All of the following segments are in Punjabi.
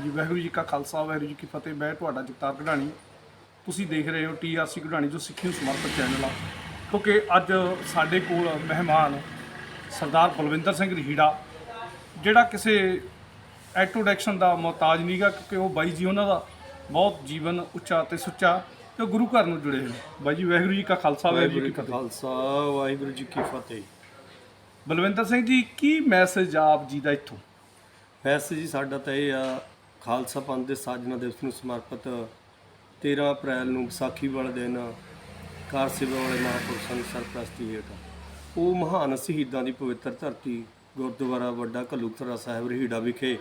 ਜੀ ਵਾਹਿਗੁਰੂ ਜੀ ਕਾ ਖਾਲਸਾ ਵਾਹਿਗੁਰੂ ਜੀ ਕੀ ਫਤਿਹ। ਮੈਂ ਤੁਹਾਡਾ ਜਗਤਾਰ ਕਢਾਣੀ ਤੁਸੀਂ ਦੇਖ ਰਹੇ ਹੋ ਟੀਆਰਸੀ ਕਢਾਣੀ ਜੋ ਸਿੱਖੀ ਨੂੰ ਸਮਰਪਿਤ ਚੈਨਲ ਆ। ਕਿਉਂਕਿ ਅੱਜ ਸਾਡੇ ਕੋਲ ਮਹਿਮਾਨ ਸਰਦਾਰ ਬਲਵਿੰਦਰ ਸਿੰਘ ਰਹੀੜਾ ਜਿਹੜਾ ਕਿਸੇ ਐਟੋਡੈਕਸ਼ਨ ਦਾ ਮੁਹਤਾਜ ਨਹੀਂਗਾ ਕਿਉਂਕਿ ਉਹ ਬਾਈ ਜੀ ਉਹਨਾਂ ਦਾ ਬਹੁਤ ਜੀਵਨ ਉੱਚਾ ਤੇ ਸੁੱਚਾ ਤੇ ਗੁਰੂ ਘਰ ਨੂੰ ਜੁੜੇ ਹੋਏ ਬਾਈ ਜੀ ਵਾਹਿਗੁਰੂ ਜੀ ਕਾ ਖਾਲਸਾ ਵਾਹਿਗੁਰੂ ਜੀ ਕੀ ਫਤਿਹ। ਖਾਲਸਾ ਵਾਹਿਗੁਰੂ ਜੀ ਕੀ ਫਤਿਹ। ਬਲਵਿੰਦਰ ਸਿੰਘ ਜੀ ਕੀ ਮੈਸੇਜ ਆਪ ਜੀ ਦਾ ਇੱਥੋਂ? ਵੈਸੇ ਜੀ ਸਾਡਾ ਤਾਂ ਇਹ ਆ ਖਾਲਸਾ ਪੰਥ ਦੇ ਸਾਜਨਾ ਦਿਵਸ ਨੂੰ ਸਮਰਪਿਤ 13 ਅਪ੍ਰੈਲ ਨੂੰ ਵਿਸਾਖੀ ਵਾਲੇ ਦਿਨ ਕਾਰ ਸੇਵਾ ਵਾਲੇ ਮਹਾਂਪੁਰਸ਼ਾਂ ਦੀ ਸਰਪ੍ਰਸਤੀ ਹੇਠ ਉਹ ਮਹਾਨ ਸ਼ਹੀਦਾਂ ਦੀ ਪਵਿੱਤਰ ਧਰਤੀ ਗੁਰਦੁਆਰਾ ਵੱਡਾ ਘੱਲੂਥਰਾ ਸਾਹਿਬ ਰਹੀੜਾ ਵਿਖੇ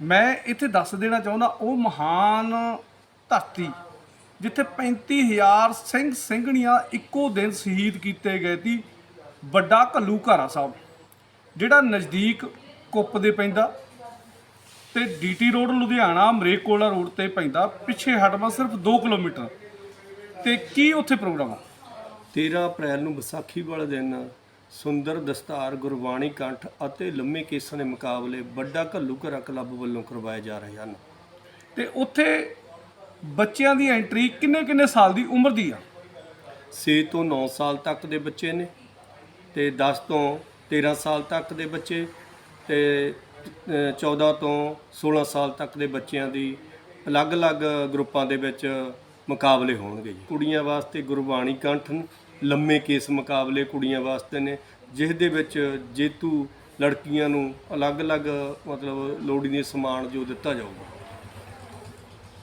ਮੈਂ ਇੱਥੇ ਦੱਸ ਦੇਣਾ ਚਾਹੁੰਦਾ, ਉਹ ਮਹਾਨ ਧਰਤੀ ਜਿੱਥੇ 35000 ਸਿੰਘ ਸਿੰਘਣੀਆਂ ਇੱਕੋ ਦਿਨ ਸ਼ਹੀਦ ਕੀਤੇ ਗਏ ਸੀ, ਵੱਡਾ ਘੱਲੂਘਾਰਾ ਸਾਹਿਬ, ਜਿਹੜਾ ਨਜ਼ਦੀਕ ਕੁੱਪ ਦੇ ਪੈਂਦਾ। ਤੇ DT road Ludhiana Malerkotla road ਤੇ ਪੈਂਦਾ ਪਿੱਛੇ ਹਟਵਾ ਸਿਰਫ 2 ਕਿਲੋਮੀਟਰ। ਤੇ ਕੀ ਉੱਥੇ ਪ੍ਰੋਗਰਾਮ ਆ? 13 ਅਪ੍ਰੈਲ ਨੂੰ ਵਿਸਾਖੀ ਵਾਲੇ ਦਿਨ ਸੁੰਦਰ ਦਸਤਾਰ ਗੁਰਬਾਣੀ ਕੰਠ ਅਤੇ ਲੰਮੇ ਕੇਸਾਂ ਦੇ ਮੁਕਾਬਲੇ ਵੱਡਾ ਘੱਲੂਘਰਾ ਕਲੱਬ ਵੱਲੋਂ ਕਰਵਾਏ ਜਾ ਰਹੇ ਹਨ। ਤੇ ਉੱਥੇ ਬੱਚਿਆਂ ਦੀ ਐਂਟਰੀ ਕਿੰਨੇ ਕਿੰਨੇ ਸਾਲ ਦੀ ਉਮਰ ਦੀ ਆ? 6 ਤੋਂ 9 ਸਾਲ ਤੱਕ ਦੇ ਬੱਚੇ ਨੇ ਤੇ 10 ਤੋਂ 13 ਸਾਲ ਤੱਕ ਦੇ ਬੱਚੇ ਤੇ 14 ਤੋਂ 16 ਸਾਲ ਤੱਕ ਦੇ ਬੱਚਿਆਂ ਦੀ ਅਲੱਗ-ਅਲੱਗ ਗਰੁੱਪਾਂ ਦੇ ਵਿੱਚ ਮੁਕਾਬਲੇ ਹੋਣਗੇ ਜੀ। ਕੁੜੀਆਂ ਵਾਸਤੇ ਗੁਰਬਾਣੀ ਕੰਠ, ਲੰਮੇ ਕੇਸ ਮੁਕਾਬਲੇ ਕੁੜੀਆਂ ਵਾਸਤੇ ਨੇ, ਜਿਸ ਦੇ ਵਿੱਚ ਜੇਤੂ ਲੜਕੀਆਂ ਨੂੰ ਅਲੱਗ-ਅਲੱਗ ਮਤਲਬ ਲੋੜੀਂਦੇ ਸਮਾਨ ਜੋ ਦਿੱਤਾ ਜਾਊਗਾ।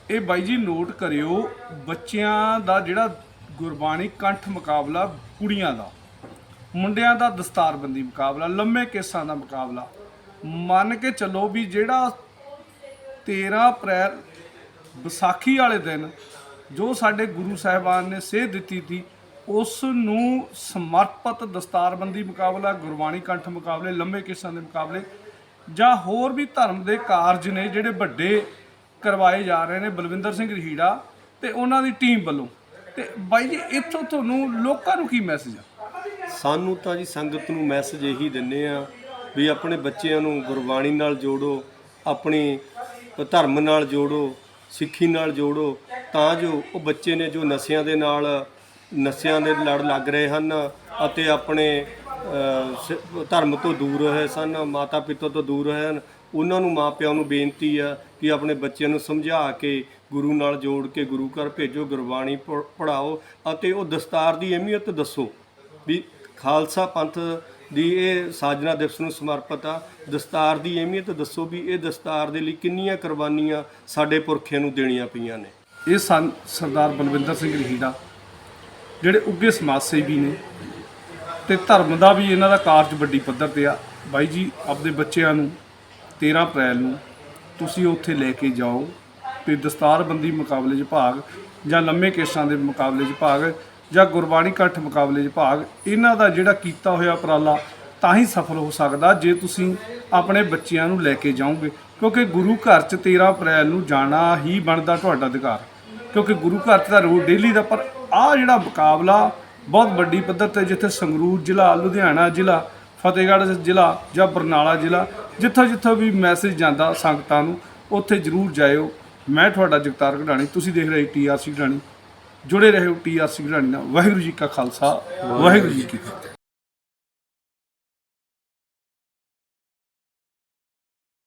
ਇਹ ਬਾਈ ਜੀ ਨੋਟ ਕਰਿਓ, ਬੱਚਿਆਂ ਦਾ ਜਿਹੜਾ ਗੁਰਬਾਣੀ ਕੰਠ ਮੁਕਾਬਲਾ ਕੁੜੀਆਂ ਦਾ, ਮੁੰਡਿਆਂ ਦਾ ਦਸਤਾਰਬੰਦੀ ਮੁਕਾਬਲਾ, ਲੰਮੇ ਕੇਸਾਂ ਦਾ ਮੁਕਾਬਲਾ ਮੰਨ ਕੇ ਚੱਲੋ ਵੀ ਜਿਹੜਾ 13 ਅਪ੍ਰੈਲ ਵਿਸਾਖੀ ਵਾਲੇ ਦਿਨ ਜੋ ਸਾਡੇ ਗੁਰੂ ਸਾਹਿਬਾਨ ਨੇ ਸੇਧ ਦਿੱਤੀ ਸੀ, ਉਸ ਨੂੰ ਸਮਰਪਿਤ ਦਸਤਾਰਬੰਦੀ ਮੁਕਾਬਲਾ, ਗੁਰਬਾਣੀ ਕੰਠ ਮੁਕਾਬਲੇ, ਲੰਮੇ ਕਿਸਾਂ ਦੇ ਮੁਕਾਬਲੇ ਜਾਂ ਹੋਰ ਵੀ ਧਰਮ ਦੇ ਕਾਰਜ ਨੇ ਜਿਹੜੇ ਵੱਡੇ ਕਰਵਾਏ ਜਾ ਰਹੇ ਨੇ ਬਲਵਿੰਦਰ ਸਿੰਘ ਰਹੀੜਾ ਤੇ ਉਹਨਾਂ ਦੀ ਟੀਮ ਵੱਲੋਂ। ਤੇ ਬਾਈ ਜੀ, ਇੱਥੋਂ ਤੁਹਾਨੂੰ ਲੋਕਾਂ ਨੂੰ ਕੀ ਮੈਸੇਜ ਆ? ਸਾਨੂੰ ਤਾਂ ਜੀ ਸੰਗਤ ਨੂੰ ਮੈਸੇਜ ਇਹੀ ਦਿੰਨੇ ਆ ਵੀ ਆਪਣੇ ਬੱਚਿਆਂ ਨੂੰ ਗੁਰਬਾਣੀ ਨਾਲ ਜੋੜੋ, ਆਪਣੀ ਧਰਮ ਨਾਲ ਜੋੜੋ, ਸਿੱਖੀ ਨਾਲ ਜੋੜੋ, ਤਾਂ ਜੋ ਉਹ ਬੱਚੇ ਨੇ ਜੋ ਨਸ਼ਿਆਂ ਦੇ ਨਾਲ, ਨਸ਼ਿਆਂ ਦੇ ਲੜ ਲੱਗ ਰਹੇ ਹਨ ਅਤੇ ਆਪਣੇ ਸ- ਧਰਮ ਤੋਂ ਦੂਰ ਰਹੇ ਸਨ ਮਾਤਾ ਪਿਤਾ ਤੋਂ ਦੂਰ ਰਹੇ ਹਨ, ਉਹਨਾਂ ਨੂੰ ਮਾਪਿਆਂ ਨੂੰ ਬੇਨਤੀ ਆ ਕਿ ਆਪਣੇ ਬੱਚਿਆਂ ਨੂੰ ਸਮਝਾ ਕੇ ਗੁਰੂ ਨਾਲ ਜੋੜ ਕੇ ਗੁਰੂ ਘਰ ਭੇਜੋ, ਗੁਰਬਾਣੀ ਪ- ਪੜ੍ਹਾਓ ਅਤੇ ਉਹ ਦਸਤਾਰ ਦੀ ਅਹਿਮੀਅਤ ਦੱਸੋ ਵੀ ਖਾਲਸਾ ਪੰਥ ਦੀ ਇਹ ਸਾਜਨਾ ਦਿਵਸ ਨੂੰ ਸਮਰਪਿਤ ਆ। ਦਸਤਾਰ ਦੀ ਅਹਿਮੀਅਤ ਦੱਸੋ ਵੀ ਇਹ ਦਸਤਾਰ ਦੇ ਲਈ ਕਿੰਨੀਆਂ ਕੁਰਬਾਨੀਆਂ ਸਾਡੇ ਪੁਰਖਿਆਂ ਨੂੰ ਦੇਣੀਆਂ ਪਈਆਂ ਨੇ। ਇਹ ਸਨ ਸਰਦਾਰ ਬਲਵਿੰਦਰ ਸਿੰਘ ਰਹੀੜਾ ਜਿਹੜੇ ਉੱਗੇ ਸਮਾਜ ਸੇਵੀ ਨੇ ਤੇ ਧਰਮ ਦਾ ਵੀ ਇਹਨਾਂ ਦਾ ਕਾਰਜ ਵੱਡੀ ਪੱਧਰ ਤੇ ਆ। ਬਾਈ ਜੀ, ਆਪਦੇ ਬੱਚਿਆਂ ਨੂੰ 13 ਅਪ੍ਰੈਲ ਨੂੰ ਤੁਸੀਂ ਉੱਥੇ ਲੈ ਕੇ ਜਾਓ ਤੇ ਦਸਤਾਰਬੰਦੀ ਮੁਕਾਬਲੇ 'ਚ ਭਾਗ ਜਾਂ ਲੰਮੇ ਕੇਸਾਂ ਦੇ ਮੁਕਾਬਲੇ 'ਚ ਭਾਗ ਜਾਂ ਗੁਰਬਾਣੀ ਇਕੱਠ ਮੁਕਾਬਲੇ 'ਚ ਭਾਗ, ਇਹਨਾਂ ਦਾ ਜਿਹੜਾ ਕੀਤਾ ਹੋਇਆ ਉਪਰਾਲਾ ਤਾਂ ਹੀ ਸਫਲ ਹੋ ਸਕਦਾ ਜੇ ਤੁਸੀਂ ਆਪਣੇ ਬੱਚਿਆਂ ਨੂੰ ਲੈ ਕੇ ਜਾਓਗੇ। ਕਿਉਂਕਿ ਗੁਰੂ ਘਰ 'ਚ 13 ਅਪ੍ਰੈਲ ਨੂੰ ਜਾਣਾ ਹੀ ਬਣਦਾ ਤੁਹਾਡਾ ਅਧਿਕਾਰ। ਕਿਉਂਕਿ ਗੁਰੂ ਘਰ 'ਚ ਤਾਂ ਰੋਜ਼ ਡੇਲੀ ਦਾ, ਪਰ ਆਹ ਜਿਹੜਾ ਮੁਕਾਬਲਾ ਬਹੁਤ ਵੱਡੀ ਪੱਧਰ ਤੇ ਜਿੱਥੇ ਸੰਗਰੂਰ ਜ਼ਿਲ੍ਹਾ, ਲੁਧਿਆਣਾ ਜ਼ਿਲ੍ਹਾ, ਫਤਿਹਗੜ੍ਹ ਜ਼ਿਲ੍ਹਾ ਜਾਂ ਬਰਨਾਲਾ ਜ਼ਿਲ੍ਹਾ ਜਿੱਥੋਂ ਜਿੱਥੋਂ ਵੀ ਮੈਸੇਜ ਜਾਂਦਾ ਸੰਗਤਾਂ ਨੂੰ, ਉੱਥੇ ਜ਼ਰੂਰ ਜਾਇਓ। ਮੈਂ ਤੁਹਾਡਾ ਜਗਤਾਰ ਘਡਾਣੀ ਤੁਸੀਂ ਦੇਖ ਰਹੇ ਟੀਆਰਸੀ ਘਡਾਣੀ ਜੁੜੇ ਰਹੋ ਟੀਆਰਸੀ ਘਡਾਣੀ ਨਾਲ। ਵਾਹਿਗੁਰੂ ਜੀ ਕਾ ਖਾਲਸਾ ਵਾਹਿਗੁਰੂ ਜੀ ਕੀ ਫਤਿਹ।